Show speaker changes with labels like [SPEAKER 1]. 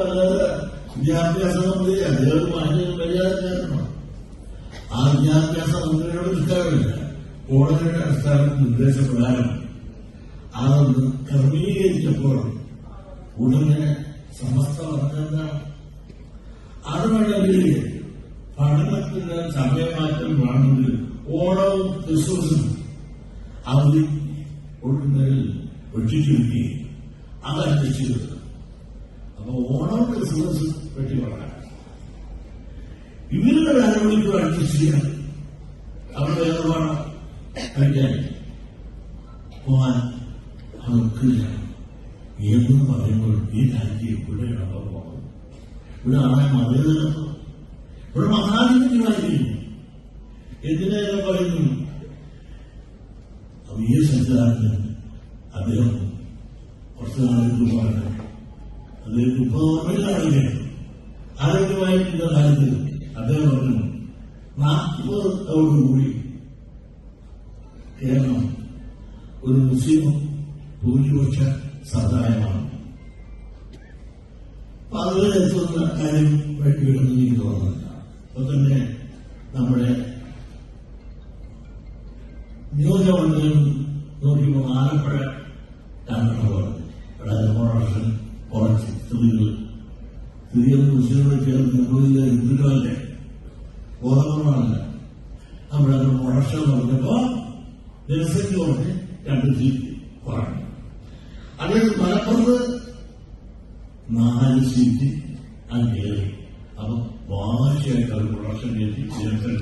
[SPEAKER 1] അല്ലാതെ വിദ്യാഭ്യാസ മന്ത്രി അദ്ദേഹം മാന്യ മര്യാദക്കാരനാണ് ആ വിദ്യാഭ്യാസ മന്ത്രിയുടെ ഇഷ്ടമില്ല കോടതിയുടെ അടിസ്ഥാന നിർദ്ദേശപ്രകാരം അതൊന്ന് ക്രമീകരിച്ചപ്പോൾ ഉടനെ സമസ്ത പറഞ്ഞെന്താണ് അത് വേണമെങ്കിൽ പഠനത്തിന് സമയമാറ്റം വേണമെങ്കിൽ ഓണവും ക്രിസ്മസും അവധി കൊടുക്കുന്നതിൽ വെട്ടിച്ചുരുക്കി അത് അഡ്ജസ്റ്റ് ചെയ്തത് അപ്പൊ ഓണവും ബിസിനസ് വെട്ടി പറയാം ഇവരുടെ അരമണിക്കൂർ അഡ്ജസ്റ്റ് ചെയ്യാൻ അവരുടെ വേറെ വേണം കഴിക്കാൻ പോവാൻ അവർക്കില്ല എന്ന് പറയുമ്പോൾ ഈ രാജ്യം ഇവിടെയാണ് അവർ പോകുന്നത് ഇവിടെ ആളെ മതേതരം ഇവിടെ മഹാധിപത്യമായിരിക്കും എന്തിനേറെ പറയുന്നു? അപ്പൊ ഈ സച്ചിദാനന്ദൻ അദ്ദേഹം കുറച്ച് നാളുകൾ പറഞ്ഞു അദ്ദേഹം മുപ്പത് ഓർമ്മയിലാണെങ്കിൽ ആരോഗ്യമായിട്ടുള്ള കാര്യത്തിൽ അദ്ദേഹം പറഞ്ഞു നാൽപ്പതോടുകൂടി കേരളം ഒരു മുസ്ലിം ഭൂരിപക്ഷ സമുദായമാണ്. അപ്പൊ അതുവരെ എത്തുന്ന കാര്യം വേണ്ടിയിടുന്ന എനിക്ക് തോന്നുന്നില്ല. അപ്പൊ തന്നെ നമ്മുടെ നിയോജകമണ്ഡലം നോക്കിയപ്പോൾ ആലപ്പുഴ രണ്ടെണ്ണം പറഞ്ഞു അവിടെ മോറക്ഷൻ നിങ്ങൾ സ്ത്രീകളും മുസ്ലിങ്ങളെ ചേർന്ന് നിർവഹിക്കുന്ന ഹിന്ദുക്കളുടെ ബോധപൂർവമല്ല അവിടെ അത് മുഴച്ച പറഞ്ഞപ്പോ നിരസനോടെ രണ്ട് സീറ്റ് കുറഞ്ഞു. അല്ലെങ്കിൽ മലപ്പുറത്ത് നാല് സീറ്റ് അത് കയറി അപ്പൊ വാശിയായിട്ട് അത് പ്രൊഡക്ഷൻ ചെയ്ത് നിരസന